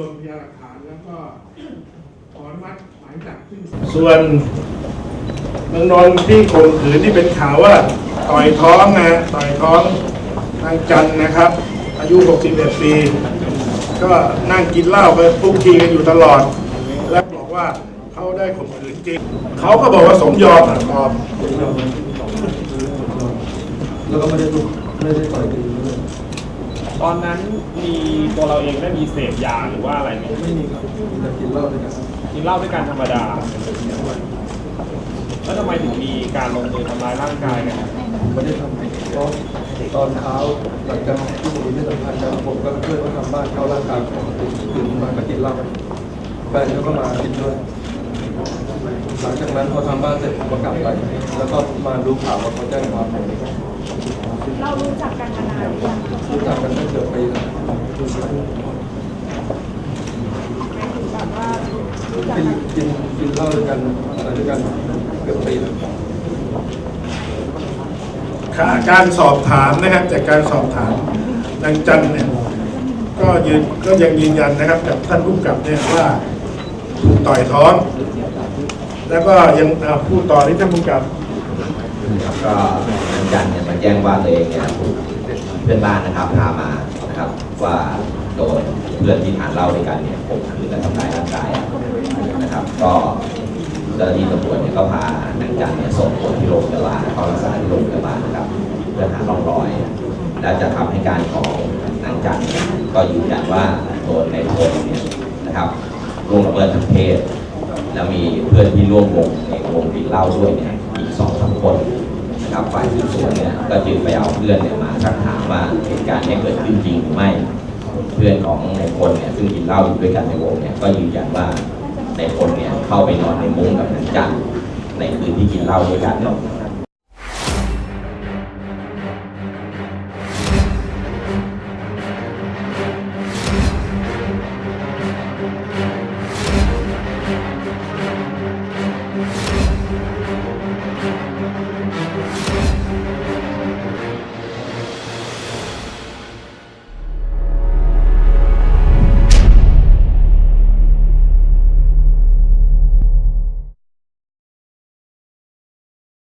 วมพยานหลักฐานแล้วก็ขออนุมัดหมายจับซึ่งส่วนเมืองนนท์ที่ข่มขืนที่เป็นข่าวว่าต่อยท้องนะต่อยท้องนางจันทร์นะครับ อายุ 61 ปี ก็นั่งกินเหล้าไปพุกคีกันอยู่ตลอด และบอกว่าเขาได้ข่มขืนจริงเขาก็บอกว่าสมยอมอะตอบแล้วก็ไม่ได้ลุกไม่ได้ต่อยกันด้วย ตอนนั้นมีตัวเราเองได้มีเสพยาหรือว่าอะไรไหมไม่มีครับแต่กินเหล้าด้วยกันกินเหล้าด้วยกันธรรมดา แล้วทำไมถึงมีการลงมือทำร้ายร่างกายกันไม่ได้ทำเพราะตอนเช้าหลังจากที่ผมมีสัมพันธ์กันผมก็ช่วยเขาทำบ้านเข้าร่างกายปกติตื่นมาก็กินเหล้าแฟนเขาก็มากินด้วยหลังจากนั้นพอทำบ้านเสร็จผมก็กลับไป แล้วก็มารู้ข่าวว่าเขาแจ้งความผม เรารู้จักกันมานานหรือยังรู้จักกันตั้งเกือบปีแล้วหมายถึงแบบว่ารู้จักกินกันกินกินเหล้าด้วยกันอะไรด้วยกันเกือบปีแล้วการสอบถามนะครับจากการสอบถามนางจันทร์เนี่ยก็ยืนก็ยังยืนยันนะครับกับท่านผู้กำกับเนี่ยว่าถูกต่อยท้อง แล้วก็ยังอ่าพูดต่อที่ท่านผู้กำกับ ก็วันจันทร์เนี่ย แจ้งว่าตัวเองเนี่ยเพื่อนบ้านนะครับพามานะครับว่าโดนเพื่อนที่ทานเหล้าด้วยกันเนี่ยข่มขืนและทำร้ายร่างกายนะครับ ก็เจ้าหน้าที่ตำรวจเนี่ยก็พานางจันทร์เนี่ยส่งตัวที่โรงพยาบาลเข้ารักษาที่โรงพยาบาลนะครับเพื่อหาร่องรอย และจะทำให้การของนางจันทร์เนี่ยก็ยืนยันว่าโดนในพลเนี่ยนะครับร่วงละเมิดทางเพศแล้วมีเพื่อนที่ร่วมวงในวงกินเหล้าด้วยเนี่ยอีกสองสามคน นะครับฝ่ายสืบสวนเนี่ยก็จึงไปเอาเพื่อนเนี่ยมาสักถามว่าเหตุการณ์เนี้เกิดขึ้นจริงหรือไม่ เพื่อนของในพลเนี่ยซึ่งกินเหล้าอยู่ด้วยกันในวงเนี่ยก็ยืนยันว่าในพลเนี่ยเข้าไปนอนในมุ้งกับนางจันในคืนที่กินเหล้าด้วยกันเนาะ